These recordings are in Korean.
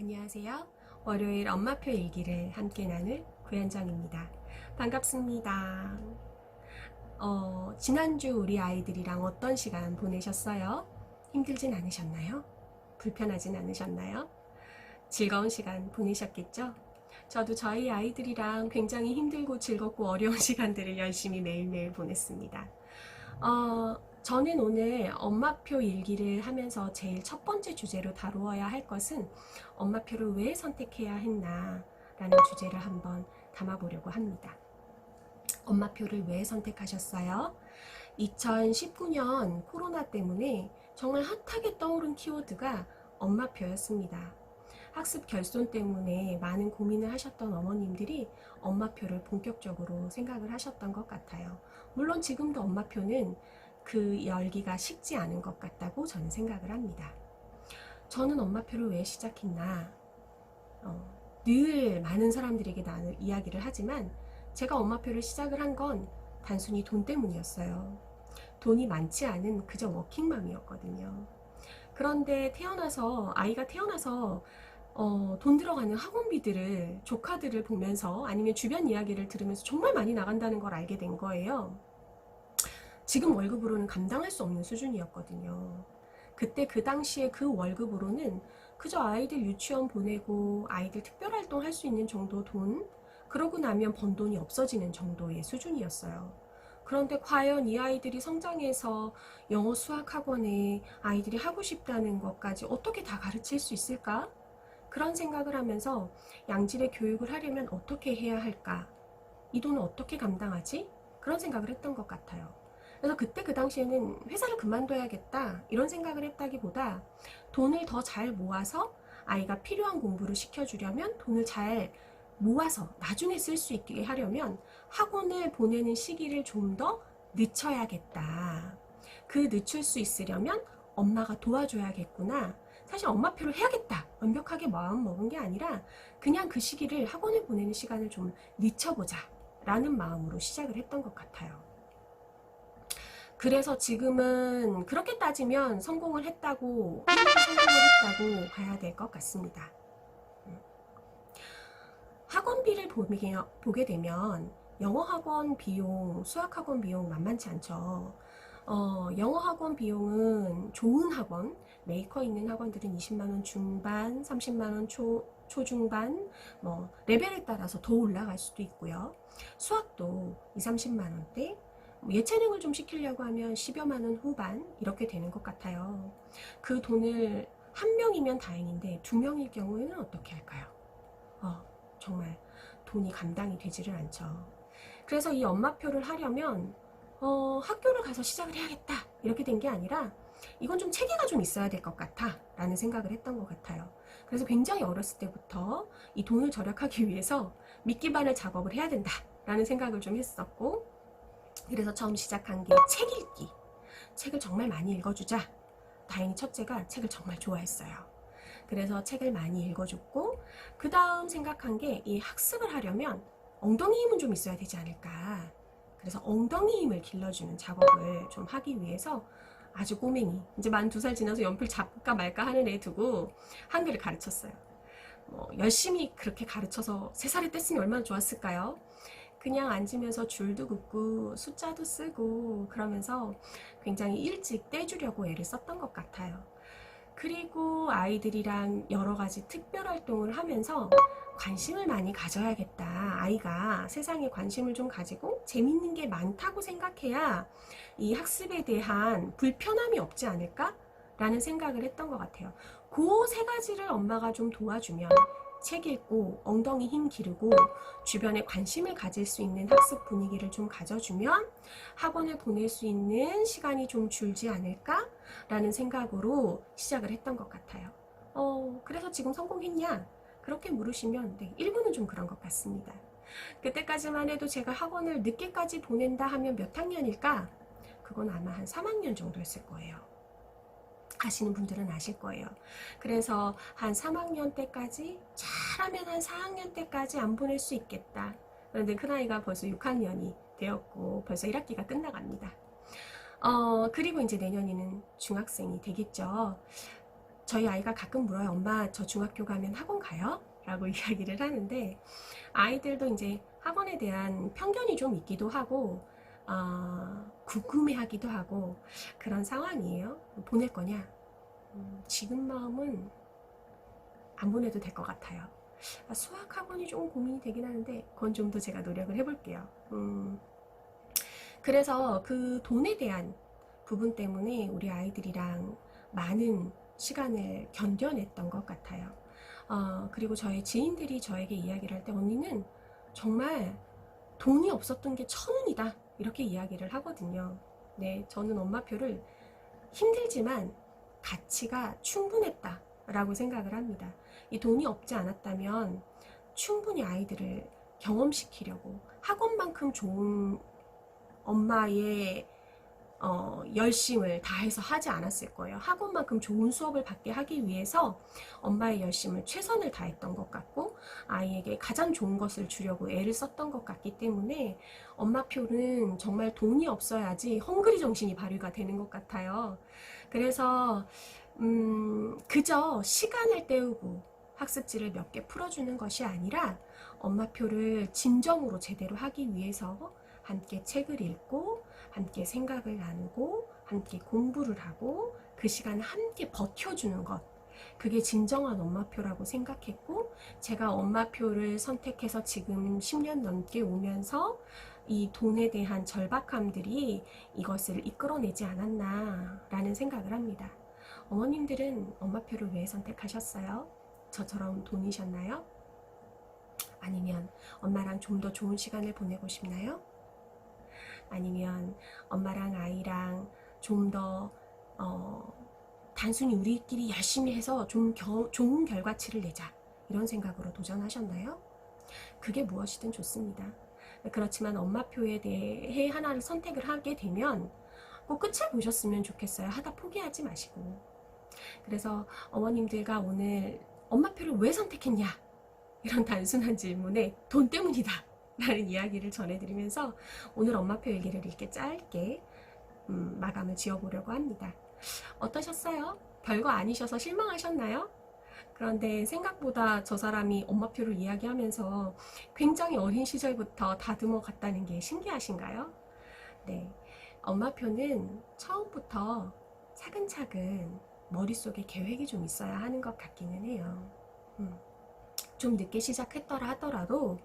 안녕하세요. 월요일 엄마표 일기를 함께 나눌 구현정입니다. 반갑습니다. 어, 지난주 우리 아이들이랑 어떤 시간 보내셨어요? 힘들진 않으셨나요? 불편하진 않으셨나요? 즐거운 시간 보내셨겠죠? 저도 저희 아이들이랑 굉장히 힘들고 즐겁고 어려운 시간들을 열심히 매일매일 보냈습니다. 어, 저는 오늘 엄마표 일기를 하면서 제일 첫 번째 주제로 다루어야 할 것은 엄마표를 왜 선택해야 했나 라는 주제를 한번 담아보려고 합니다. 엄마표를 왜 선택하셨어요? 2019년 코로나 때문에 정말 핫하게 떠오른 키워드가 엄마표였습니다. 학습 결손 때문에 많은 고민을 하셨던 어머님들이 엄마표를 본격적으로 생각을 하셨던 것 같아요. 물론 지금도 엄마표는 그 열기가 식지 않은 것 같다고 저는 생각을 합니다. 저는 엄마표를 왜 시작했나? 어, 늘 많은 사람들에게 나는 이야기를 하지만 제가 엄마표를 시작을 한 건 단순히 돈 때문이었어요. 돈이 많지 않은 그저 워킹맘이었거든요. 그런데 태어나서 아이가 태어나서 어, 돈 들어가는 학원비들을 조카들을 보면서 아니면 주변 이야기를 들으면서 정말 많이 나간다는 걸 알게 된 거예요. 지금 월급으로는 감당할 수 없는 수준이었거든요. 그때 그 당시에 그 월급으로는 그저 아이들 유치원 보내고 아이들 특별활동 할 수 있는 정도 돈, 그러고 나면 번 돈이 없어지는 정도의 수준이었어요. 그런데 과연 이 아이들이 성장해서 영어 수학 학원에 아이들이 하고 싶다는 것까지 어떻게 다 가르칠 수 있을까? 그런 생각을 하면서 양질의 교육을 하려면 어떻게 해야 할까? 이 돈을 어떻게 감당하지? 그런 생각을 했던 것 같아요. 그래서 그때 그 당시에는 회사를 그만둬야겠다 이런 생각을 했다기보다 돈을 더 잘 모아서 아이가 필요한 공부를 시켜주려면 돈을 잘 모아서 나중에 쓸 수 있게 하려면 학원을 보내는 시기를 좀 더 늦춰야겠다. 그 늦출 수 있으려면 엄마가 도와줘야겠구나. 사실 엄마표를 해야겠다. 완벽하게 마음 먹은 게 아니라 그냥 그 시기를 학원을 보내는 시간을 좀 늦춰보자. 라는 마음으로 시작을 했던 것 같아요. 그래서 지금은 그렇게 따지면 성공을 했다고, 성공을 했다고 봐야 될 것 같습니다. 음. 학원비를 보게, 되면 영어 학원 비용, 수학 학원 비용 만만치 않죠. 어, 영어 학원 비용은 좋은 학원, 메이커 있는 학원들은 20만원 중반, 30만원 초, 초중반, 뭐, 레벨에 따라서 더 올라갈 수도 있고요. 수학도 2, 30만원대, 뭐 예체능을 좀 시키려고 하면 10여만 원 후반, 이렇게 되는 것 같아요. 그 돈을 한 명이면 다행인데 두 명일 경우에는 어떻게 할까요? 어, 정말 돈이 감당이 되지를 않죠. 그래서 이 엄마표를 하려면 어, 학교를 가서 시작을 해야겠다 이렇게 된 게 아니라 이건 좀 체계가 좀 있어야 될 것 같아 라는 생각을 했던 것 같아요. 그래서 굉장히 어렸을 때부터 이 돈을 절약하기 위해서 미끼바늘 작업을 해야 된다 라는 생각을 좀 했었고 그래서 처음 시작한 게 책 읽기. 책을 정말 많이 읽어주자. 다행히 첫째가 책을 정말 좋아했어요. 그래서 책을 많이 읽어줬고 그 다음 생각한 게 이 학습을 하려면 엉덩이 힘은 좀 있어야 되지 않을까. 그래서 엉덩이 힘을 길러주는 작업을 좀 하기 위해서 아주 꼬맹이 이제 만 두 살 지나서 연필 잡을까 말까 하는 애 두고 한글을 가르쳤어요. 뭐 열심히 그렇게 가르쳐서 세 살에 뗐으면 얼마나 좋았을까요? 그냥 앉으면서 줄도 긋고 숫자도 쓰고 그러면서 굉장히 일찍 떼주려고 애를 썼던 것 같아요. 그리고 아이들이랑 여러 가지 특별 활동을 하면서 관심을 많이 가져야겠다. 아이가 세상에 관심을 좀 가지고 재밌는 게 많다고 생각해야 이 학습에 대한 불편함이 없지 않을까? 라는 생각을 했던 것 같아요. 그 세 가지를 엄마가 좀 도와주면 책 읽고 엉덩이 힘 기르고 주변에 관심을 가질 수 있는 학습 분위기를 좀 가져주면 학원을 보낼 수 있는 시간이 좀 줄지 않을까? 라는 생각으로 시작을 했던 것 같아요. 어, 그래서 지금 성공했냐? 그렇게 물으시면 네, 일부는 좀 그런 것 같습니다. 그때까지만 해도 제가 학원을 늦게까지 보낸다 하면 몇 학년일까? 그건 아마 한 3학년 정도였을 거예요. 아시는 분들은 아실 거예요. 그래서 한 3학년 때까지 잘하면 한 4학년 때까지 안 보낼 수 있겠다. 그런데 큰아이가 벌써 6학년이 되었고 벌써 1학기가 끝나갑니다. 어, 그리고 이제 내년에는 중학생이 되겠죠. 저희 아이가 가끔 물어요. 엄마, 저 중학교 가면 학원 가요? 라고 이야기를 하는데, 아이들도 이제 학원에 대한 편견이 좀 있기도 하고, 어, 궁금해 하기도 하고, 그런 상황이에요. 보낼 거냐? 음, 지금 마음은 안 보내도 될 것 같아요. 아, 수학 학원이 조금 고민이 되긴 하는데, 그건 좀 더 제가 노력을 해볼게요. 음, 그래서 그 돈에 대한 부분 때문에 우리 아이들이랑 많은 시간을 견뎌냈던 것 같아요. 어, 그리고 저희 지인들이 저에게 이야기를 할 때 언니는 정말 돈이 없었던 게 천운이다. 이렇게 이야기를 하거든요. 네, 저는 엄마표를 힘들지만 가치가 충분했다. 라고 생각을 합니다. 이 돈이 없지 않았다면 충분히 아이들을 경험시키려고 학원만큼 좋은 엄마의 어, 열심을 다해서 하지 않았을 거예요. 학원만큼 좋은 수업을 받게 하기 위해서 엄마의 열심을 최선을 다했던 것 같고 아이에게 가장 좋은 것을 주려고 애를 썼던 것 같기 때문에 엄마 표는 정말 돈이 없어야지 헝그리 정신이 발휘가 되는 것 같아요. 그래서 음, 그저 시간을 때우고 학습지를 몇 개 풀어주는 것이 아니라 엄마표를 진정으로 제대로 하기 위해서 함께 책을 읽고 함께 생각을 나누고 함께 공부를 하고 그 시간 함께 버텨주는 것 그게 진정한 엄마표라고 생각했고 제가 엄마표를 선택해서 지금 10년 넘게 오면서 이 돈에 대한 절박함들이 이것을 이끌어내지 않았나라는 생각을 합니다. 어머님들은 엄마표를 왜 선택하셨어요? 저처럼 돈이셨나요? 아니면 엄마랑 좀 더 좋은 시간을 보내고 싶나요? 아니면 엄마랑 아이랑 좀더 어, 단순히 우리끼리 열심히 해서 좀 겨- 좋은 결과치를 내자 이런 생각으로 도전하셨나요? 그게 무엇이든 좋습니다. 그렇지만 엄마표에 대해 하나를 선택을 하게 되면 꼭 끝을 보셨으면 좋겠어요. 하다 포기하지 마시고. 그래서 어머님들과 오늘 엄마표를 왜 선택했냐? 이런 단순한 질문에 돈 때문이다. 라는 이야기를 전해드리면서 오늘 엄마표 일기를 이렇게 짧게 음, 마감을 지어보려고 합니다. 어떠셨어요? 별거 아니셔서 실망하셨나요? 그런데 생각보다 저 사람이 엄마표를 이야기하면서 굉장히 어린 시절부터 다듬어 갔다는 게 신기하신가요? 네. 엄마표는 처음부터 차근차근 머릿속에 계획이 좀 있어야 하는 것 같기는 해요. 음. 좀 늦게 시작했더라 하더라도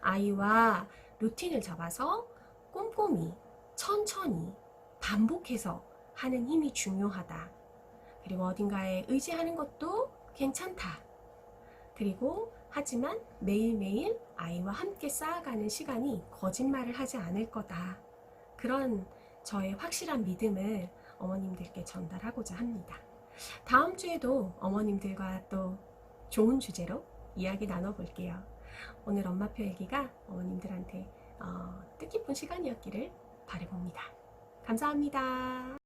아이와 루틴을 잡아서 꼼꼼히 천천히 반복해서 하는 힘이 중요하다. 그리고 어딘가에 의지하는 것도 괜찮다. 그리고 하지만 매일매일 아이와 함께 쌓아가는 시간이 거짓말을 하지 않을 거다. 그런 저의 확실한 믿음을 어머님들께 전달하고자 합니다. 다음 주에도 어머님들과 또 좋은 주제로 이야기 나눠볼게요. 오늘 엄마표 얘기가 어머님들한테 어, 뜻깊은 시간이었기를 바라봅니다. 감사합니다.